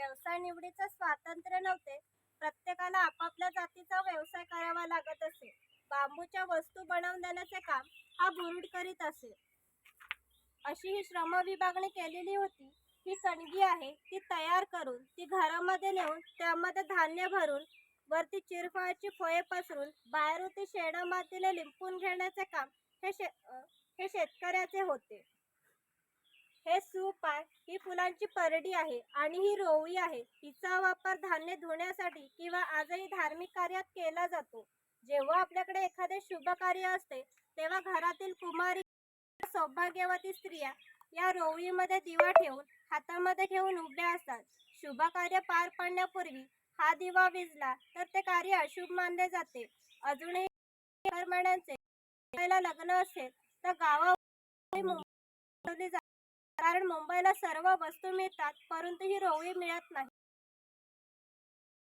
व्यवसाय निवडीचं स्वातंत्र्य नव्हते. प्रत्येकाला आपापल्या जातीचा व्यवसाय करावा लागत असे. बांबूच्या वस्तू बनवून देण्याचे काम हा बुरुड करीत असे. अशी ही श्रम विभागणी केलेली होती. ही कणगी आहे ती तयार करून ती घरामध्ये नेऊन त्यामध्ये धान्य भरून वरती चिरफळाची फळे पसरून बाहेरून ती शेणा मातीला लिंपून घेण्याचे काम हे शे हे शेतकऱ्याचे होते. हे सूप आहे ही फुलांची परडी आहे आणि ही रोवळी आहे. हिचा वापर धान्य धुण्यासाठी किंवा आजही धार्मिक कार्यात केला जातो. जेव्हा आपल्याकडे एखादे शुभ कार्य असते तेव्हा घरातील कुमारी सौभाग्यवती स्त्रिया या रोवळीमध्ये दिवा ठेवून हातामध्ये घेऊन उभ्या असतात. शुभ कार्य पार पडण्यापूर्वी हा दिवा विजला तर ते कार्य अशुभ मानले जाते. अजूनही लग्न असेल तर गावा कारण मुंबईला सर्व वस्तू मिळतात परंतु ही रोवळी मिळत नाही.